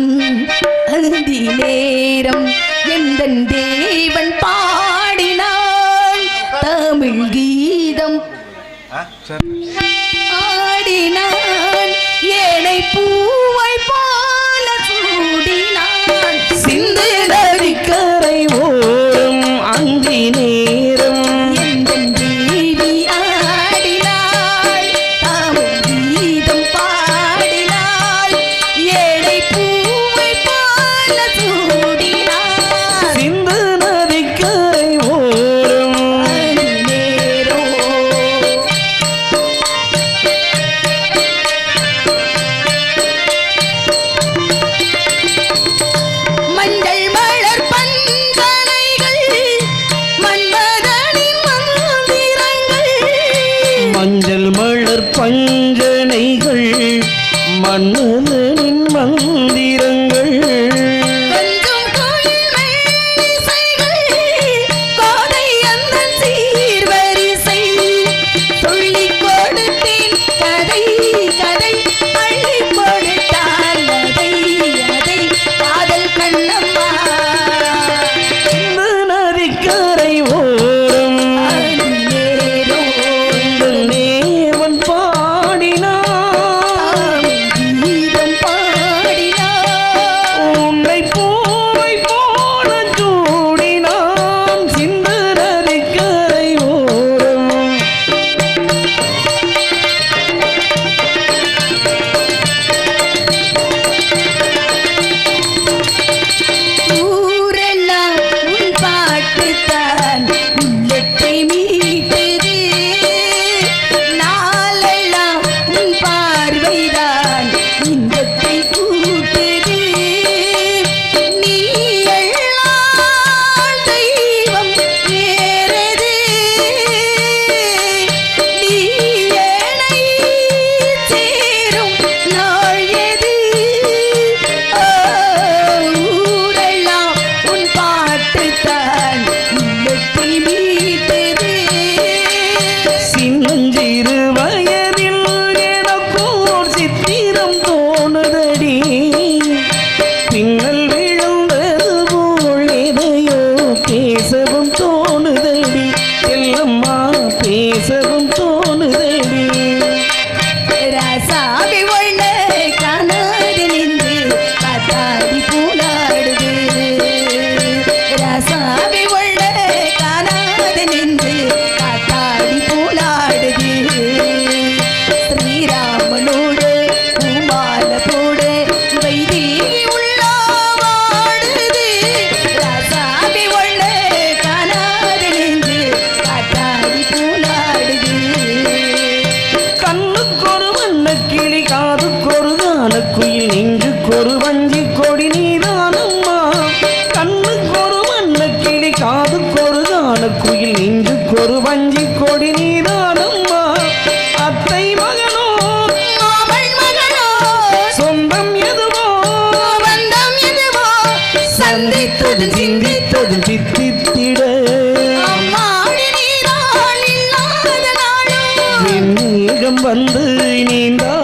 நேரம் அந்தி நேரம் எந்த தேவன் பாடினான் தமிழ் கீதம். அதில் சித்தித்திட மேகம் வந்து நீந்தான்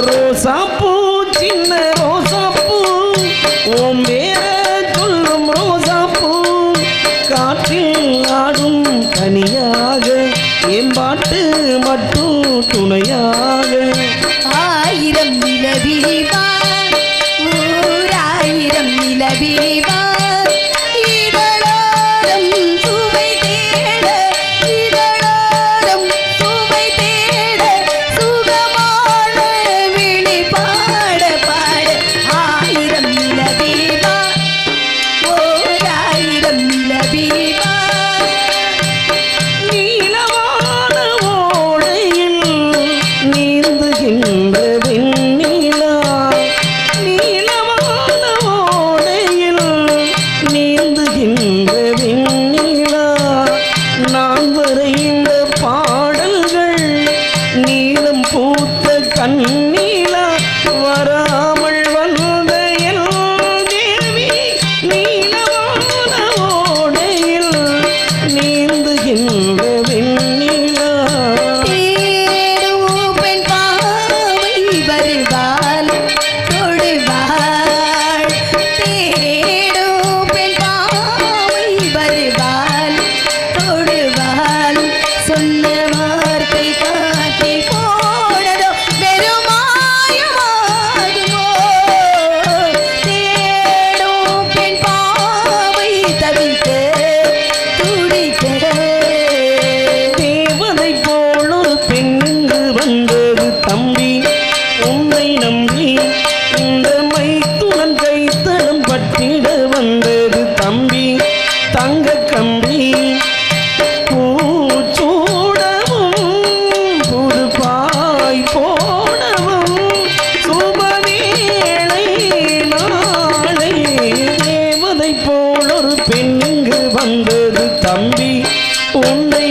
rosa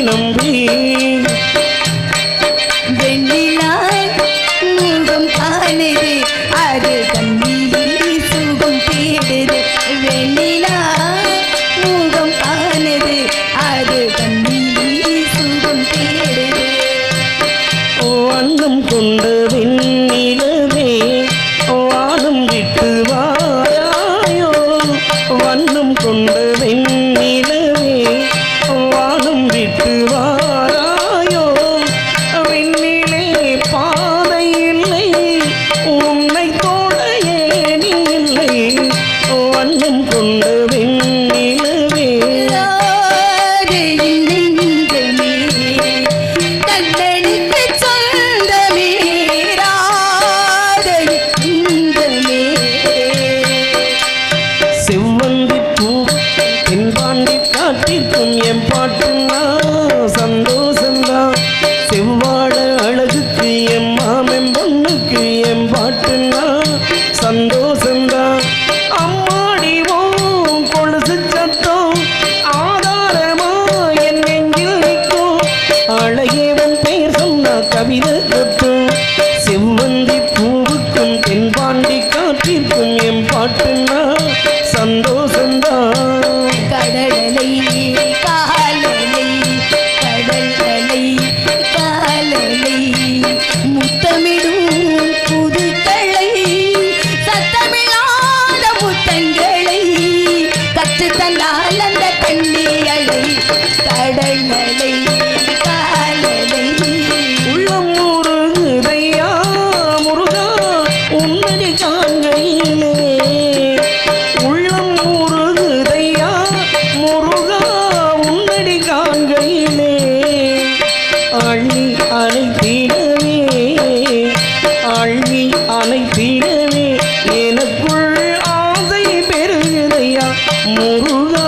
நம்பி வெண்ணிலாய் முகம் காணுது அது கண்ணிலே சுகம் தேடுது. வெண்ணிலாய் முகம் காணுது அது கண்ணிலே சுகம் தேடுது. வாங்கம் கொண்டு வெண்ணிலவே வானம் விட்டு வாராயோ வண்ணம் கொண்டு வெண்ணில கவிதற்கும் செவ்வந்தி பூவுக்கும் தென்பாண்டி காற்றிற்கும் எம் பாட்டுன்னா சந்தோஷம்தான் கடலை காலலை கடல்களை காலலை. முத்தமிடும் புதுக்களை சத்தமிழாத முத்தங்களை. கற்று தந்தால் அந்த கண்ணியலை கடல்களை முருகா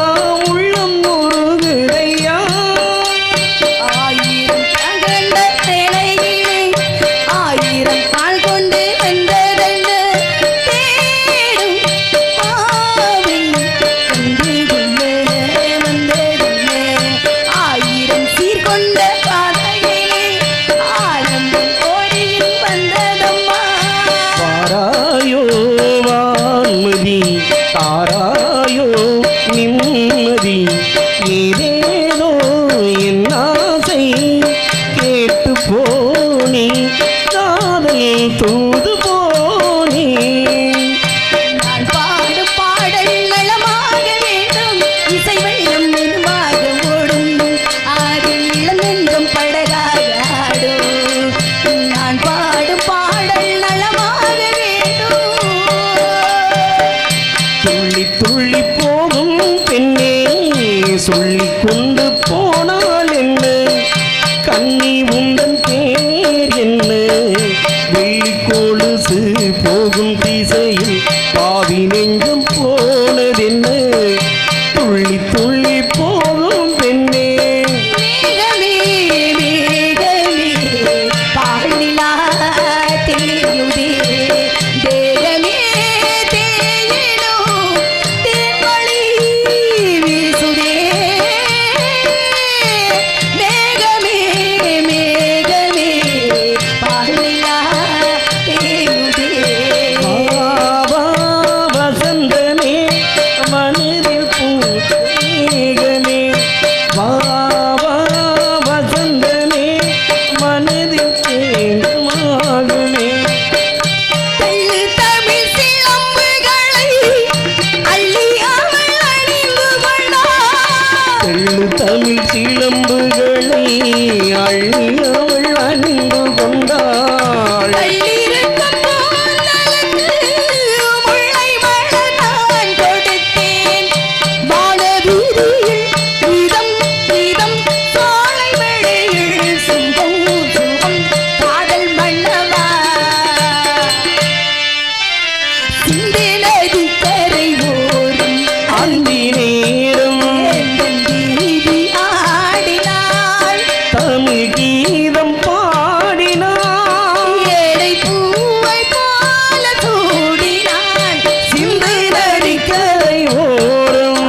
கீதம் பாடினான். ஏழை பூவை போல சூடினான். சிந்தை நடிக்கலை ஓரம்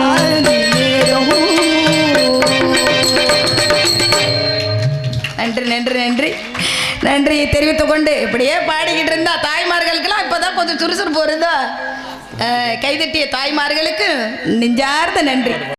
நன்றி நன்றி நன்றி. நன்றியை தெரிவித்துக் கொண்டு இப்படியே பாடிக்கிட்டு இருந்தா தாய்மார்களுக்கெல்லாம் இப்போதான் கொஞ்சம் சுறுசுறு வருதா? கைதட்டிய தாய்மார்களுக்கு நெஞ்சார்ந்த நன்றி.